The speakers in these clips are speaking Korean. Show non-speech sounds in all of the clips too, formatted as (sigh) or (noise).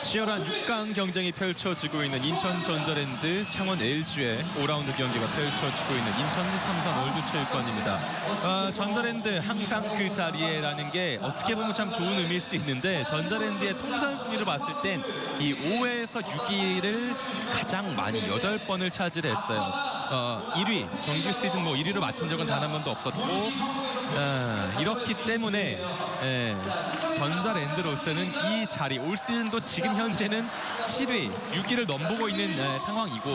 치열한 6강 경쟁이 펼쳐지고 있는 인천 전자랜드 창원 LG의 5라운드 경기가 펼쳐지고 있는 인천 삼성 월드체육관입니다. 아, 전자랜드 항상 그 자리에라는 게 어떻게 보면 참 좋은 의미일 수도 있는데 전자랜드의 통산 순위를 봤을 땐 이 5회에서 6위를 가장 많이 8번을 차지했어요. 어, 1위 정규 시즌 뭐 1위로 마친 적은 단 한 번도 없었고 아, 이렇기 때문에 예, 전자랜드로서는 이 자리 올 시즌도 지금 현재는 7위, 6위를 넘보고 있는 예, 상황이고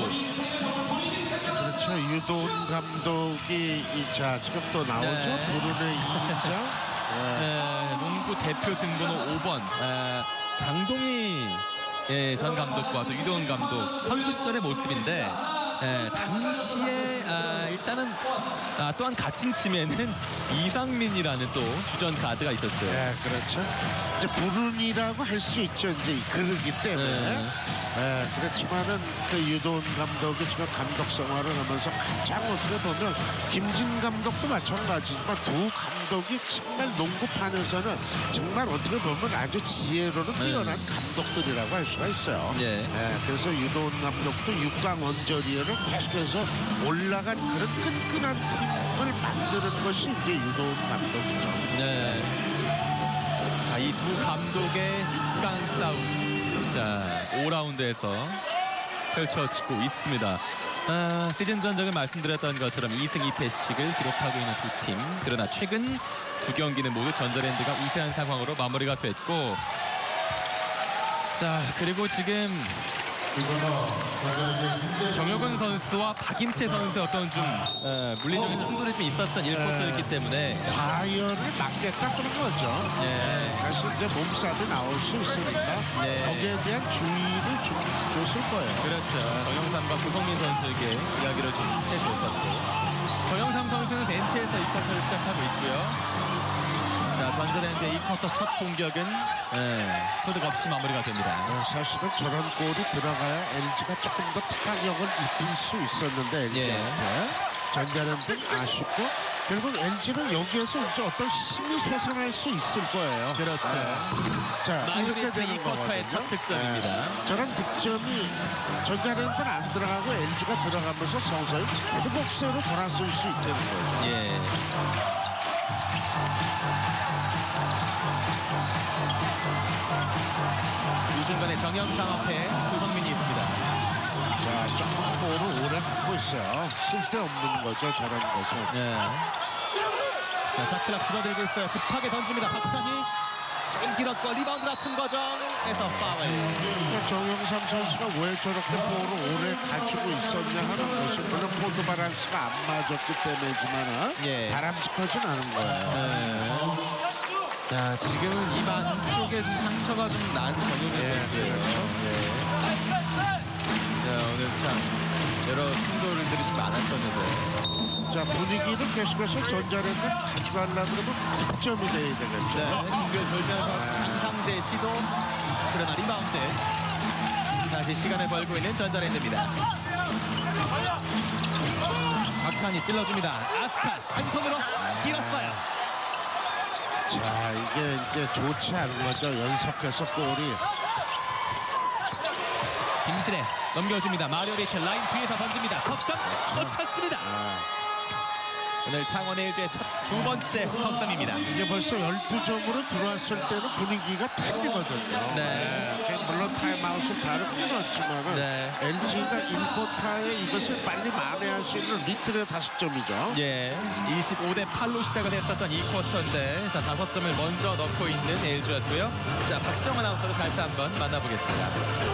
그렇죠. 유도훈 감독이 이자 지금 또 나오죠. 네. 부른의 이인자. (laughs) 네. 예, 농구 대표 등번호 5번 예, 강동희 예, 전 감독과 또 유도훈 감독 선수 시절의 모습인데 예, 당시에 아, 일단은 아, 또한 같은 팀에는 (laughs) 이상민이라는 또 주전 가드가 있었어요. 네, 그렇죠. 이제 불운이라고 할 수 있죠. 이제 그러기 때문에. 네. 네, 그렇지만은 그 유도훈 감독이 지금 감독 생활을 하면서 가장 어떻게 보면 김진 감독도 마찬가지지만 두 감독이 정말 농구판에서는 정말 어떻게 보면 아주 지혜로는 뛰어난 감독들이라고 할 수가 있어요. 예. 네, 그래서 유도훈 감독도 6강 언저리에를 계속해서 올라간 그런 끈끈한 팀을 만드는 것이 이제 유도훈 감독이죠. 네. 자, 이 두 감독의 6강 싸움. 자, 5라운드에서 펼쳐지고 있습니다. 아, 시즌 전적은 말씀드렸던 것처럼 2승 2패씩을 기록하고 있는 두 팀. 그러나 최근 두 경기는 모두 전자랜드가 우세한 상황으로 마무리가 됐고 자, 그리고 지금 정혁은 선수와 박임태 선수의 어떤 좀 어, 물리적인 충돌이 좀 있었던 1쿼터였기 때문에 과열을 막겠다 그런 거죠. 네. 다시 이제 몸싸움이 나올 수 있으니까 네. 거기에 대한 주의를 주, 줬을 거예요. 그렇죠. 정영삼과 구성민 선수에게 이야기를 좀 해줬었고 정영삼 선수는 벤치에서 2쿼터를 시작하고 있고요. 자 전자랜드 2쿼터 첫 공격은 네, 소득 없이 마무리가 됩니다. 어, 사실은 저런 골이 들어가야 LG가 조금 더 타격을 입힐 수 있었는데 LG한테 전자랜드 아쉽고 결국 LG는 여기에서 이제 어떤 힘이 솟아날 수 있을 거예요. 그렇죠. 자 이렇게 마이너리트 되는 2쿼터의 거거든요. 첫 득점입니다. 네. 저런 득점이 전자랜드는 안 들어가고 LG가 들어가면서 서서히 회복세로 돌아설 수 있다는 거예요. 예. 정영삼 앞에 구성민이 있습니다. 자, 조금 볼을 오래 갖고 있어요. 쓸데없는 거죠, 저런 것은. 네. 자, 샤클락 줄어들고 있어요. 급하게 던집니다. 박찬희. 좀 길었고 리바운드 같은 과정에서 파울. 그러니까 정영삼 선수가 왜 저렇게 볼을 오래 가지고 있었냐 하는 것이 물론 포드 바란스가 안 맞았기 때문이지만은 예. 바람직하진 않은 거예요. 네. 자, 지금은 입 안쪽에 좀 상처가 좀난 정용현 예, 선수예요. 예. 자, 오늘 참 여러 충돌들이 좀 많았었는데. 자, 분위기를 계속해서 전자랜드 가져가려고 그러면 득점이 돼야 되겠죠. 네, 공격 돌면서 강상재 시도. 그러나 리바운드. 다시 시간을 벌고 있는 전자랜드입니다. 박찬이 찔러줍니다. 아스칼 한 손으로 길었어요. 자, 이게 이제 좋지 않은 거죠. 연속해서 골이. 김신혜 넘겨줍니다. 마리오 리트 라인 뒤에서 던집니다. 석점 놓쳤습니다. 오늘 창원 LG의 첫두 번째 석점입니다. 이게 벌써 12점으로 들어왔을 때는 분위기가 틀리거든요. 네. 물론 타임아웃을 바로 끊었지만 네. 은 LG가 1쿼터에 이것을 빨리 만회할 수 있는 리틀의 다섯 점이죠. 예, 25대 8로 시작을 했었던 이 쿼터인데 자 다섯 점을 먼저 넣고 있는 LG였고요. 자 박시정 아나운서로 다시 한번 만나보겠습니다.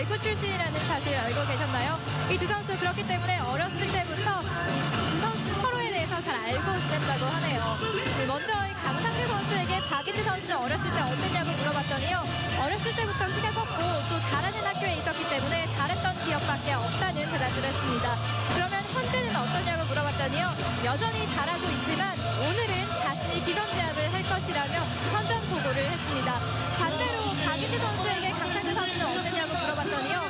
대구 출신이라는 사실 알고 계셨나요? 이 두 선수 그렇기 때문에 어렸을 때부터 이두 선수 서로에 대해서 잘 알고 지냈다고 하네요. 네, 먼저 이 강상재 선수에게 박희재 선수는 어렸을 때 어땠냐고 물어봤더니요. 어렸을 때부터 키가 컸고 또 잘하는 학교에 있었기 때문에 잘했던 기억밖에 없다는 대답을 했습니다. 그러면 현재는 어떠냐고 물어봤더니요. 여전히 잘하고 있지만 오늘은 자신이 기선제압을 할 것이라며 선전포고를 했습니다. 반대로 박희재 선수에게 물어봤더니요.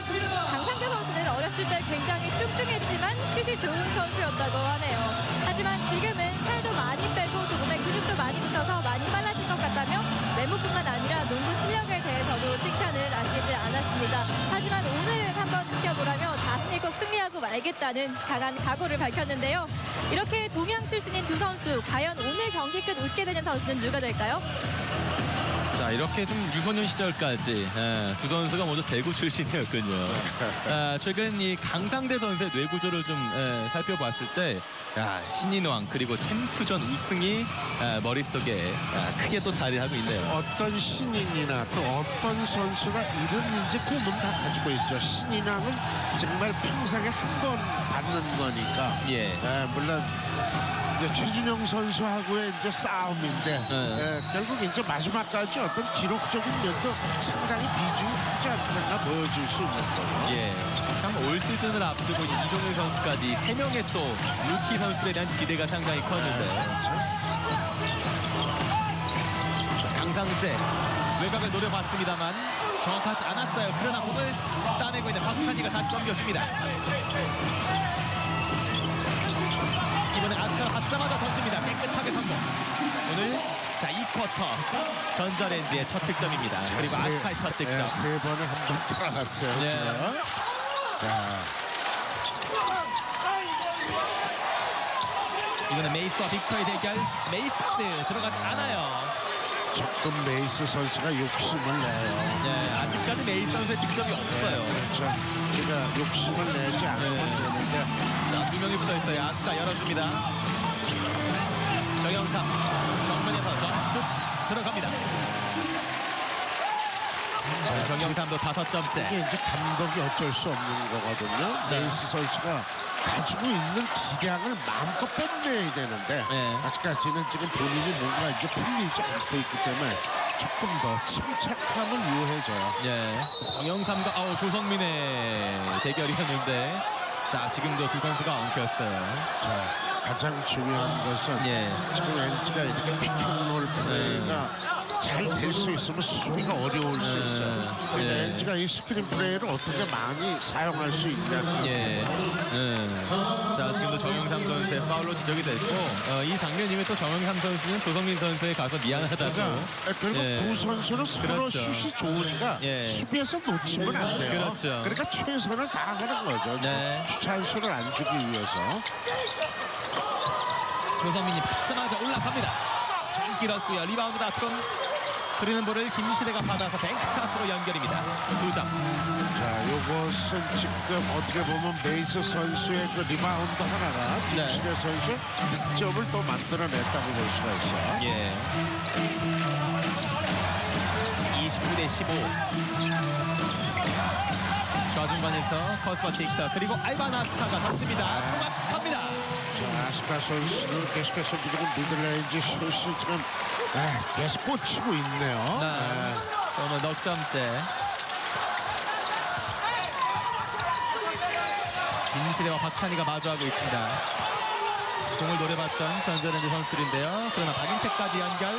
강상대 선수는 어렸을 때 굉장히 뚱뚱했지만 슛이 좋은 선수였다고 하네요. 하지만 지금은 살도 많이 빼고 또 몸에 근육도 많이 붙어서 많이 빨라진 것 같다며 외모뿐만 아니라 농구 실력에 대해서도 칭찬을 아끼지 않았습니다. 하지만 오늘 한번 지켜보라며 자신이 꼭 승리하고 말겠다는 강한 각오를 밝혔는데요. 이렇게 동양 출신인 두 선수 과연 오늘 경기 끝 웃게 되는 선수는 누가 될까요? 자 이렇게 좀 유소년 시절까지 예, 두 선수가 먼저 대구 출신이었군요. 아, 최근 이 강상대 선수의 뇌구조를 좀 예, 살펴봤을 때 야, 신인왕 그리고 챔프전 우승이 아, 머릿속에 아, 크게 또 자리하고 있네요. 어떤 신인이나 또 어떤 선수가 이런 이제 꿈은 다 가지고 있죠. 신인왕은 정말 평생에 한 번 받는 거니까. 예. 예, 물론 이제 최준영 선수하고의 이제 싸움인데 네. 예, 결국 이제 마지막까지 어떤 기록적인 면도 상당히 비중이 크지 않겠나 보여줄 수 있는 거죠. 예. 참 올 시즌을 앞두고 이종일 선수까지 세 명의 또 루키 선수들에 대한 기대가 상당히 컸는데 자, 강상재 외곽을 노려봤습니다만 정확하지 않았어요. 그러나 공을 따내고 있는 박찬희가 다시 넘겨줍니다. 이번엔 아스카가 받자마자 던집니다. 깨끗하게 성공. 오늘 자 2쿼터 전자랜드의 첫 득점입니다. 그리고 세- 아스카의 첫 득점. 예, 세 번을 한번 들어갔어요. 예. 지금. 자, 이번엔 메이스와 빅터의 대결. 메이스 들어가지 않아요. 조금 메이스 선수가 욕심을 내요. 네, 아직까지 메이스 선수의 득점이 없어요. 그렇죠. 제가 욕심을 내지 않으면 네. 되는데 자, 두 명이 붙어 있어요. 아스카 열어줍니다. 정영삼 정면에서 점슛 들어갑니다. 자, 정영삼도 다섯 점째. 이게 이제 감독이 어쩔 수 없는 거거든요. 네. 메이스 선수가 가지고 있는 기량을 마음껏 뽐내야 되는데 네. 아직까지는 지금 본인이 뭔가 이제 풀리지 않고 있기 때문에 조금 더 침착함을 요해줘요. 예. 정영삼과 아우 조성민의 대결이었는데 자 지금도 두 선수가 엉켰어요. 자, 가장 중요한 것은 예. 지금 LG가 이렇게 피킹롤 플레이가 잘 될 수 있으면 수비가 어려울 수 있어요. 그러니까 예. LG가 이 스크린 플레이를 어떻게 많이 사용할 수 있냐면 예. 예. 자 지금도 정영삼 선수의 파울로 지적이 됐고 어, 이 장면이면 또 정영삼 선수는 조성민 선수에 가서 미안하다고. 그러니까 결국 예. 두 선수는 서로 그렇죠. 슛이 좋으니까 예. 수비에서 놓치면 안 돼요. 그렇죠. 러니까 최선을 다하는 거죠. 네. 찬수를 안 주기 위해서. 조성민이 받자마자 올라갑니다. 좀 길었고요. 리바운드 다툼. 흐르는 볼을 김시대가 받아서 뱅크차스로 연결입니다. 두 점. 자, 요것은 지금 어떻게 보면 메이스 선수의 그 리바운드 하나가 네. 김신혜 선수의 득점을 또 만들어냈다고 볼 수가 있어요. 예. 29대 15. 좌중간에서 커스버 틱터 그리고 알바나스타가 던집니다. 정확합니다. 자, 아스카 선수는 계속해서 지금 미들레인지 슛이 지금 아, 계속 꽂히고 있네요. 네. 오늘 넉 점째. 김시대와 박찬희가 마주하고 있습니다. 공을 노려봤던 전자랜드 선수들인데요. 그러나 박인태까지 연결.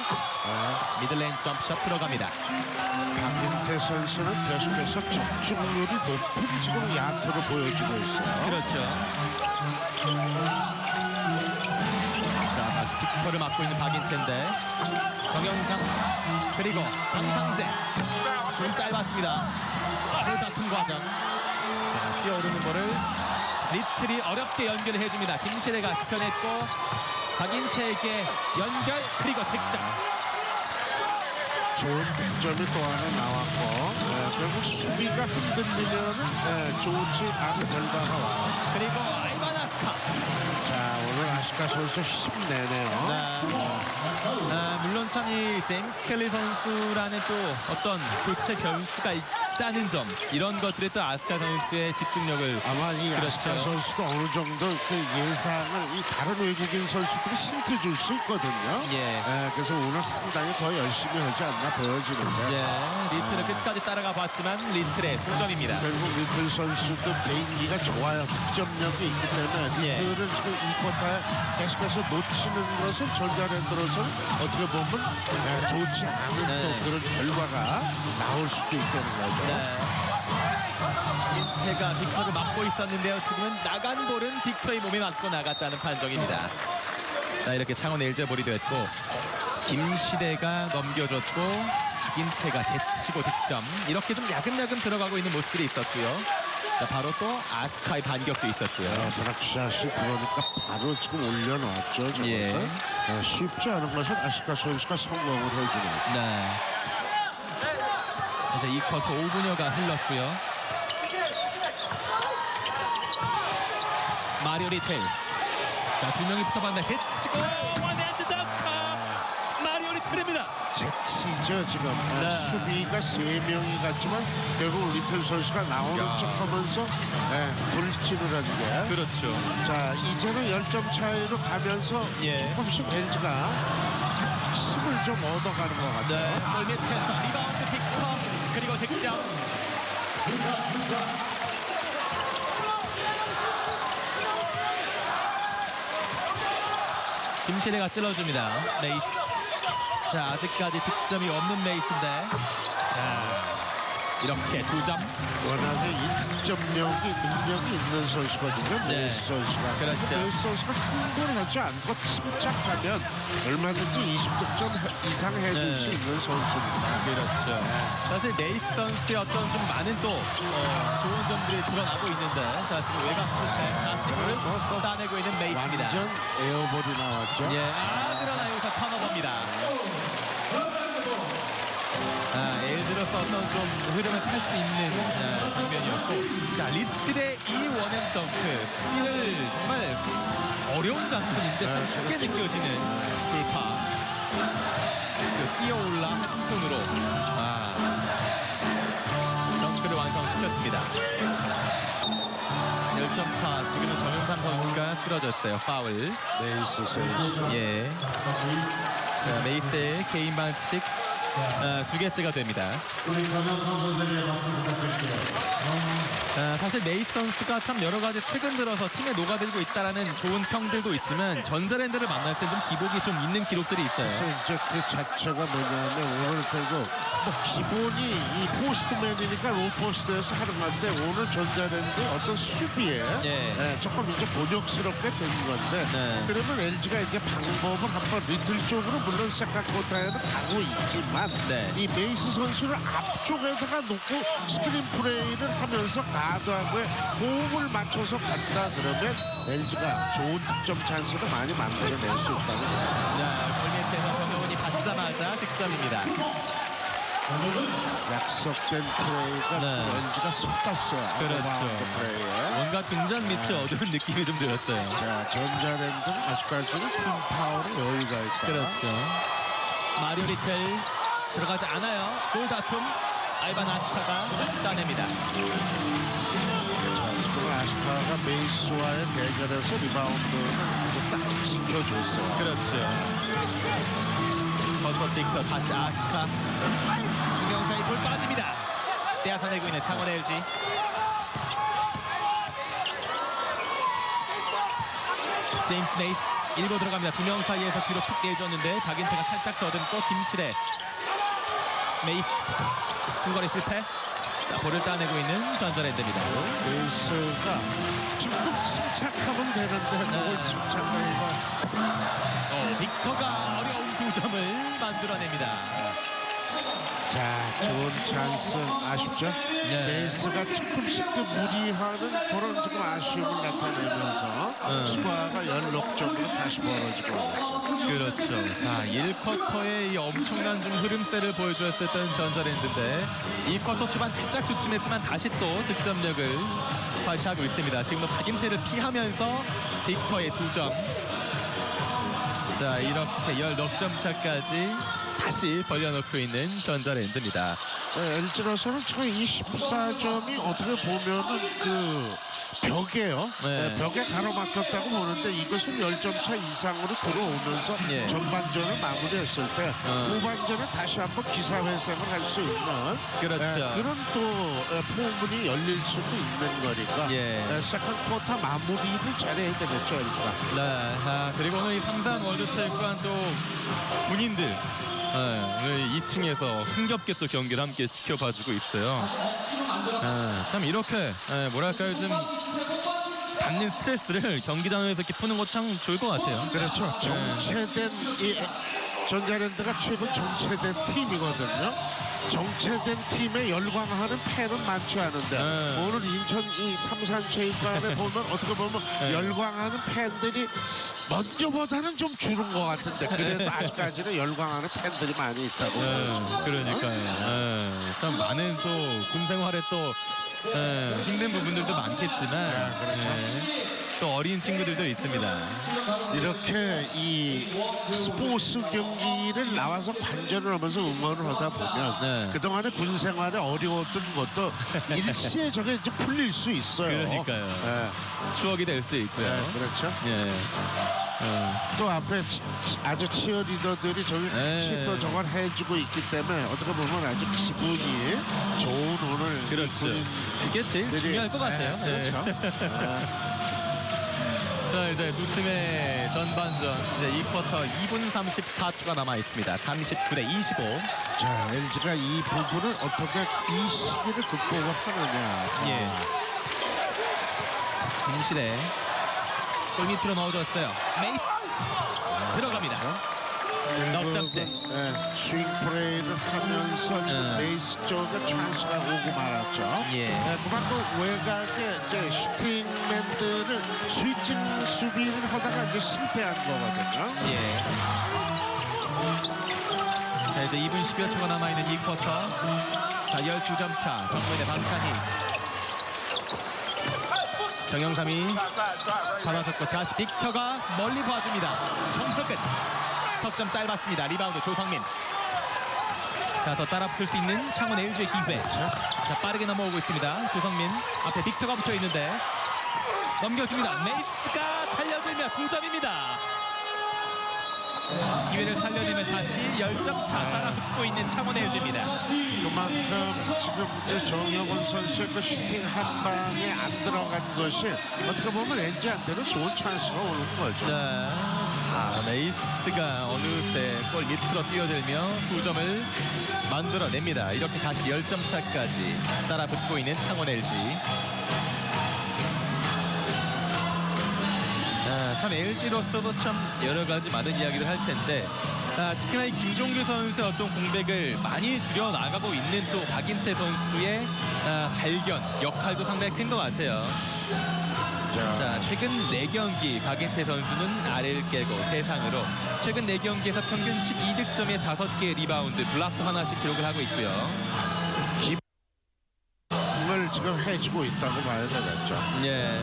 미들레인지 점프샷 들어갑니다. 박인태 선수는 계속해서 적중률이 높은 지금 야투를 보여주고 있어요. 그렇죠. 빅터를 맡고 있는 박인태인데 정영상 그리고 강상재 좀 짧았습니다. 자, 볼 다툼 과정. 자, 뛰어오르는 볼을 리틀이 어렵게 연결을 해줍니다. 김시래가 지켜냈고 박인태에게 연결 그리고 득점. 좋은 득점이 또 하나 나왔고 네, 결국 수비가 흔들리면 네, 좋지 않은 결과가 와요. 그리고 아시카 선수 힘내네요. 네. 아, 물론 참 이 제임스 켈리 선수라는 또 어떤 교체 변수가 있 다는 점 이런 것들이 또 아스카 선수의 집중력을 아마 이 그렇죠. 아시카 선수도 어느 정도 그 예상을 이 다른 외국인 선수들이 힌트 줄 수 있거든요. 예. 네, 그래서 오늘 상당히 더 열심히 하지 않나 보여지는데 예, 리틀을 끝까지 따라가 봤지만 리틀의 동점입니다. 결국 리틀 선수도 개인기가 좋아요. 득점력이 있기 때문에 예. 리틀은 지금 이 쿼터에 계속해서 놓치는 것은 전자랜드로서는 어떻게 보면 네, 좋지 않은 네. 또 그런 결과가 나올 수도 있다는 거죠. 네. 인태가 빅터를 막고 있었는데요. 지금은 나간 볼은 빅터의 몸에 맞고 나갔다는 판정입니다. 자 이렇게 창원 LG 볼이 됐고 김시대가 넘겨줬고 인태가 제치고 득점 이렇게 좀 야금야금 들어가고 있는 모습들이 있었고요. 자, 바로 또 아스카의 반격도 있었고요. 드락샷이 들어오니까 바로 지금 올려놨죠. 예. 네, 쉽지 않은 것을 아시카 선수가 성공을 해주네요. 네. 자, 이제 이 쿼터 5분여가 흘렀고요. 마리오 리텔. 자, 두 명이 붙어봤는데 제치고 원핸드 덩크! 마리오 리텔입니다. 제치죠 지금 아, 네. 수비가 세 명이 갔지만 결국 리틀 선수가 나오는 야. 척하면서 네, 돌진을 한 게. 그렇죠. 자 이제는 10점 차이로 가면서 예. 조금씩 LG가 힘을 좀 얻어가는 것 같아요. 네, 골 밑에서 리바운드 빅터 그리고 득점. 김신혜가 찔러줍니다. 메이스. 자, 아직까지 득점이 없는 메이스인데. 자, 이렇게 두 점. 워낙에 이 득점력이 능력이 있는 선수거든요. 네. 메이스 선수가. 그렇죠. 메이스 선수가 흥분하지 않고 침착하면 얼마든지 20득점 이상 해줄 네. 수 있는 선수입니다. 그렇죠. 사실 네이스 선수의 어떤 좀 많은 또 어, 좋은 점들이 드러나고 있는데 자 지금 외곽 실패 다시 볼을 따내고 있는 메이스입니다. 완전 에어볼이 나왔죠. 예, 아 그러나 여기서 턴오버입니다. 아, 예를 들어서 어떤 좀 흐름을 탈 수 있는 아, 장면이었고 자 리틀의 이 원앤 덩크 스킬을 정말 어려운 장면인데 참 네, 쉽게 그렇죠. 느껴지는 돌파 그 뛰어올라 한 손으로 아, 덩크를 완성시켰습니다. 자, 10점 차 지금은 정영삼 선수가 쓰러졌어요. 파울. 메이스. 예. 자, 메이스의 개인 반칙 아, 두 개째가 됩니다. 아, 사실 메이스 선수가 참 여러 가지 최근 들어서 팀에 녹아들고 있다라는 좋은 평들도 있지만 전자랜드를 만날 때 좀 기복이 좀 있는 기록들이 있어요. 그래서 이제 그 자체가 뭐냐면 오늘 결국 뭐 기본이 이 포스트맨이니까 로포스트에서 하는 건데 오늘 전자랜드 어떤 수비에 예. 예, 조금 이제 곤욕스럽게 된 건데 네. 그러면 LG가 이제 방법을 한번 리틀 쪽으로 물론 세카코타에는 가고 있지만 네. 이 메이스 선수를 앞쪽에다가 놓고 스크린 플레이를 하면서 가드하고의 호흡을 맞춰서 간다 그러면 LG가 좋은 득점 찬스를 많이 만들어낼 수 있다는 거예요. 자, 골밑에서 정영훈이 받자마자 득점입니다. 약속된 플레이가 네. LG가 쏟았어요. 그렇죠. 플레이에. 뭔가 등잔 밑이 어두운 느낌이 좀 들었어요. 자, 전자랜드는 아직까지는 팀 파워로 여유가 있다. 그렇죠. 마리오 리텔 들어가지 않아요. 골 다툼. 알반 아스카가 따냅니다. 지금 아시카가 메이스와의 대결에서 딱 지켜줬어요. 그렇죠. 버터 빅터 다시 아스카. 김영사의 볼 빠집니다. 떼앗아내고 있는 창원 LG. 제임스 네이스 일고 들어갑니다. 두 명 사이에서 뒤로 툭 내줬는데 박인태가 살짝 더듬고 김실의 메이스 중거리 실패. 자, 볼을 따내고 있는 전자랜드입니다. 메이스가 조금 침착하면 되는데 그걸 침착하기가 어, 빅터가 어려운 두 점을 만들어냅니다. 자, 좋은 찬스 아쉽죠? 네. 메이스가 조금씩 그 무리하는 그런 지금 아쉬움을 나타내면서 음. 스코어가 16점으로 다시 벌어지고 있어요. 그렇죠. 자, 1쿼터에 이 엄청난 좀 흐름세를 보여주었었던 전자랜드인데 2쿼터 초반 살짝 주춤했지만 다시 또 득점력을 발휘하고 있습니다. 지금도 박임태를 피하면서 빅터의 두 점. 자, 이렇게 16점 차까지 다시 벌려놓고 있는 전자랜드입니다. 네, LG로서는 참이 14점이 어떻게 보면은 그 벽이에요. 네. 네, 벽에 가로막혔다고 보는데 이것은 10점 차 이상으로 들어오면서 예. 전반전을 마무리했을 때 어. 후반전에 다시 한번 기사회생을 할 수 있는 그렇죠. 네, 그런 또 에, 포문이 열릴 수도 있는 거니까 예. 네, 세컨 쿼터 마무리를 잘해야 되겠죠 LG가. 네, 아, 그리고 오늘 이 삼산 월드체육관 또 군인들 네, 오늘 2층에서 흥겹게 또 경기를 함께 지켜봐주고 있어요. 아, 참 이렇게 예, 뭐랄까요 좀 받는 스트레스를 (laughs) 경기장에서 이렇게 푸는 거참 좋을 것 같아요. 그렇죠. 네. 정체된 이 전자랜드가 최근 정체된 팀이거든요. 정체된 팀에 열광하는 팬은 많지 않은데 네. 오늘 인천 이 삼산체육관에 (laughs) 보면 어떻게 보면 네. 열광하는 팬들이 먼저보다는 좀 줄은 것 같은데 그래도 아직까지는 열광하는 팬들이 많이 있다고 네. 그러니까요. 네, 참 많은 또 군 생활에 또 네, 힘든 부분들도 많겠지만 네, 그렇죠. 네, 또 어린 친구들도 있습니다. 이렇게 이 스포츠 경기를 나와서 관전을 하면서 응원을 하다 보면 네. 그동안의 군 생활에 어려웠던 것도 (laughs) 일시에 저게 이제 풀릴 수 있어요. 그러니까요. 네, 추억이 될 수도 있고요. 네, 그렇죠. 예. 어, 또 앞에 치- 아주 치어리더들이 저기 네. 같이 또 저걸 해주고 있기 때문에 어떻게 보면 아주 기분이 좋은 오늘 이 그렇죠. 그게 제일 중요할 것 같아요. 네, 네. 그렇죠. (laughs) 자 이제 두 팀의 전반전 이제 2쿼터 2분 34초가 남아 있습니다. 39 대 25. 자, LG가 이 부분을 어떻게 이 시기를 극복을 하느냐. 예. 자, 김시대 골 밑으로 넣어줬어요. 메이스 들어갑니다. 넉 점째. 네, 스윙 플레이를 하면서 지금 네. 베이스 쪽에 찬스가 오고 말았죠. 예. 네, 그만큼 외곽에 이제 슈팅맨들은 스위칭 수비를 하다가 이제 실패한 거거든요. 예. 자 이제 2분 10여 초가 남아있는 2쿼터 자 12점 차 정면의 방찬희 정영삼이 받아줬고 다시 빅터가 멀리 봐줍니다 점프 끝 석점 짧았습니다. 리바운드 조성민. 자 더 따라 붙을 수 있는 창원 LG의 기회. 자 빠르게 넘어오고 있습니다. 조성민 앞에 빅터가 붙어 있는데 넘겨줍니다. 메이스가 달려들며 두 점입니다. 기회를 살려내면 다시 10점 차 따라붙고 있는 창원 LG입니다. 그만큼 지금 이제 정영원 선수의 그 슈팅 한 방에 안 들어간 것이 어떻게 보면 LG한테는 좋은 찬스가 오는 거죠. 네. 자, 메이스가 어느새 골 밑으로 뛰어들며 2점을 만들어냅니다. 이렇게 다시 10점 차까지 따라붙고 있는 창원 LG. 아, 참 LG로서도 참 여러 가지 많은 이야기를 할 텐데 아, 특히나 이 김종규 선수의 어떤 공백을 많이 줄여 나가고 있는 또 박인태 선수의 아, 발견 역할도 상당히 큰 것 같아요. 자, 자, 최근 4경기 박인태 선수는 아래를 깨고 세상으로 최근 4경기에서 평균 12득점에 5개의 리바운드, 블락도 하나씩 기록을 하고 있고요. 공을 지금 해주고 있다고 봐야 되겠죠. 예.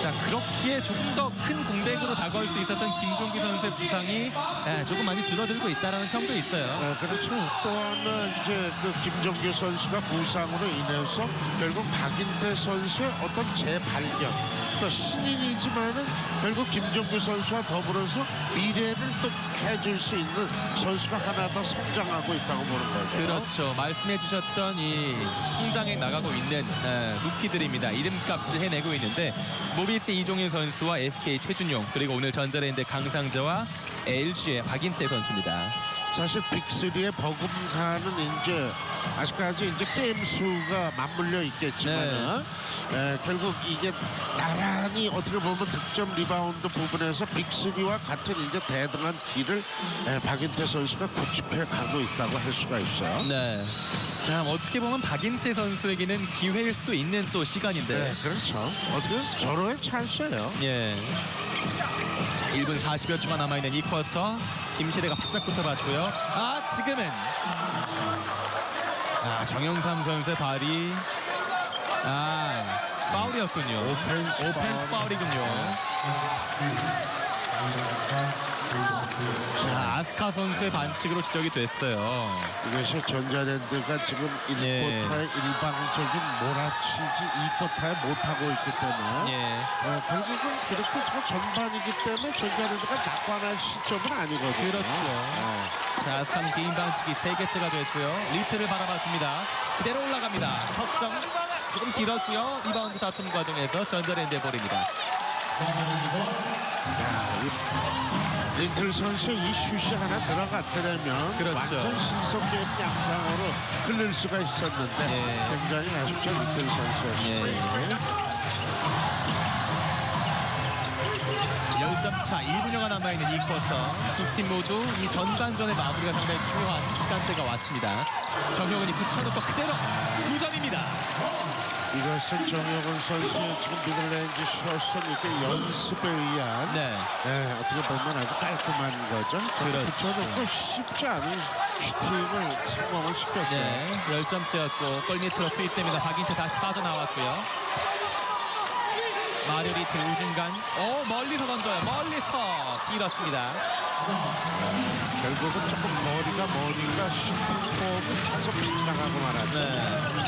자, 그렇기에 조금 더 큰 공백으로 다가올 수 있었던 김종기 선수의 부상이 예, 조금 많이 줄어들고 있다는 평도 있어요. 아, 그렇죠. 또 하나 이제 그 김정규 선수가 부상으로 인해서 결국 박인태 선수의 어떤 재발견 또 신인이지만은 결국 김정규 선수와 더불어서 미래를 또 해줄 수 있는 선수가 하나 더 성장하고 있다고 보는 거죠. 그렇죠. 말씀해 주셨던 이 성장해 나가고 있는 에, 루키들입니다. 이름값을 해내고 있는데 모비스 이종현 선수와 SK 최준용 그리고 오늘 전자랜드 강상재와 LG의 박인태 선수입니다. 사실 빅3의 버금가는 이제 아직까지 이제 게임 수가 맞물려 있겠지만은 에, 결국 이게 나란히 어떻게 보면 득점 리바운드 부분에서 빅3와 같은 이제 대등한 길을 에, 박인태 선수가 구축해 가고 있다고 할 수가 있어요. 네. 자 어떻게 보면 박인태 선수에게는 기회일 수도 있는 또 시간인데. 네, 그렇죠. 어떻게 저러의 찬스예요. 예. 자, 1분 40여 초가 남아있는 이 쿼터 김시대가 바짝부터 봤고요. 아 지금은 아 정영삼 선수의 발이 아 파울이었군요. 오펜스 네. 오펜스 파울이군요. 자 아스카 선수의 반칙으로 지적이 됐어요. 이것이 전자랜드가 지금 예. 1쿼터에 일방적인 몰아치지 2쿼터에 못하고 있기 때문에 예. 어, 결국은 그렇게 저 전반이기 때문에 전자랜드가 낙관할 시점은 아니거든요. 그렇죠. 네. 자, 아스카는 개인 반칙이 세개째가 됐고요. 리트를 바라봐 줍니다. 그대로 올라갑니다. 석점 조금 길었고요. 리바운드 다툼 과정에서 전자랜드에 버립니다. 린틀 선수의 이 슛이 하나 들어갔더라면 그렇죠. 완전 신속된 양상으로 흘릴 수가 있었는데 예. 굉장히 아쉽죠 린틀 선수의 예. 스윙이. 자, 5점 차 1분여가 남아있는 이 쿼터 두 팀 모두 이 전반전의 마무리가 상당히 중요한 시간대가 왔습니다 정효근이 붙여놓고 그대로 2점입니다 이것은 정영훈 선수의 지금 미들레인지 이렇게 연습에 의한 네. 네, 어떻게 보면 아주 깔끔한 거죠. 그렇죠. 붙여놓고 쉽지 않은 슈팅을 성공을 시켰어요. 네, 10점째였고 골 밑으로 투입됩니다. 박인태 다시 빠져나왔고요. 마르리트 우중간. 오, 멀리서 던져요. 멀리서 길었습니다. 결국은 조금 머리가 머리가 슈팅 폼이 계속 빗나가고 말하죠. 네.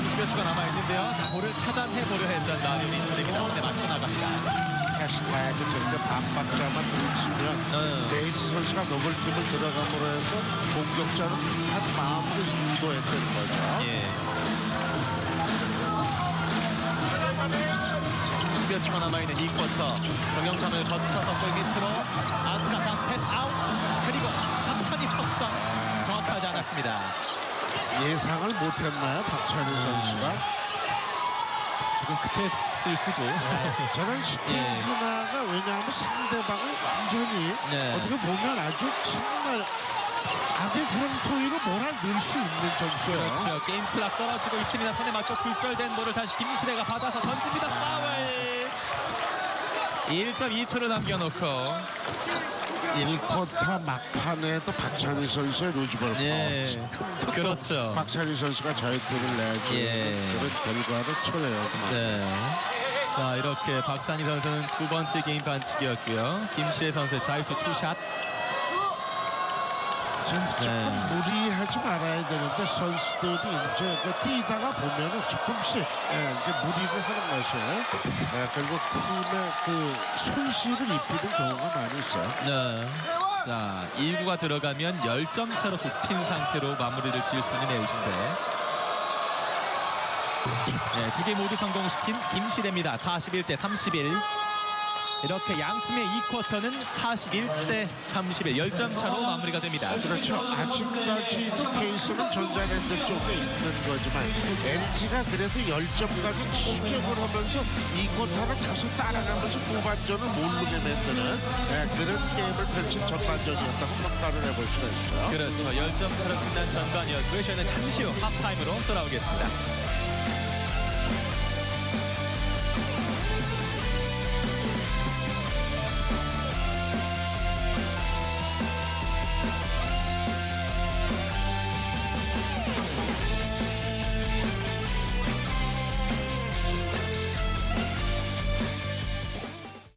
이제 30여 초가 남아있는데요. 자, 볼을 차단해 보려 했던 마르리트에게 나오는데 맞고 나갑니다. 해시태그 절대 반박자만 붙이면 네. 레이스 선수가 노블 팀을 들어감으로 해서 공격자는 한 마음으로 유도했던 거죠. 예. 10여 초가 남아있는 이 쿼터 정영삼을 거쳐서 골 밑으로 아스카 다시 패스 아웃 그리고 박찬희 석점 정확하지 않았습니다 예상을 못했나요, 박찬희 선수가? 지금 그패스를 쓰고 저는 (laughs) 슈팅 예. 하나가 왜냐하면 상대방을 완전히 네. 어떻게 보면 아주 정말 악의 구렁텅이로 몰아넣을 수 있는 점수예요. 그렇죠 게임 클락 떨어지고 있습니다 손에 맞고 굴절된 볼을 다시 김시래가 받아서 던집니다 파울 1.2초를 남겨놓고 1쿼터 막판에도 박찬희 선수의 루즈볼 예, 파울. 그렇죠. 박찬희 선수가 자유투를 내주는 예. 그런 결과를 초래해요. 네. 자 이렇게 박찬희 선수는 두 번째 게임 반칙이었고요. 김시혜 선수의 자유투 투샷. 조금 네. 무리하지 말아야 되는데 선수들이 이제 그 뛰다가 보면은 조금씩 예, 이제 무리를 하는 것이에요. 예, 결국 팀의 그 손실을 입히는 경우가 많이 있어요. 네. 자 2구가 들어가면 10점 차로 굽힌 상태로 마무리를 지을 수 있는 LG인데. 네, 두개 모두 성공시킨 김시래입니다. 41대 31. 이렇게 양 팀의 2쿼터는 41대 31, 10점 차로 마무리가 됩니다. 그렇죠. 아직까지도 케이스는 전자랜드 쪽에 있는 거지만 LG가 그래도 10점까지 추격을 하면서 이 쿼터를 계속 따라가면서 후반전을 모르게 만드는 예, 그런 게임을 펼친 전반전이었다고 평가를 해볼 수가 있어요. 그렇죠. 10점 차로 끝난 전반이었고요. 저희는 잠시 후 하프타임으로 돌아오겠습니다.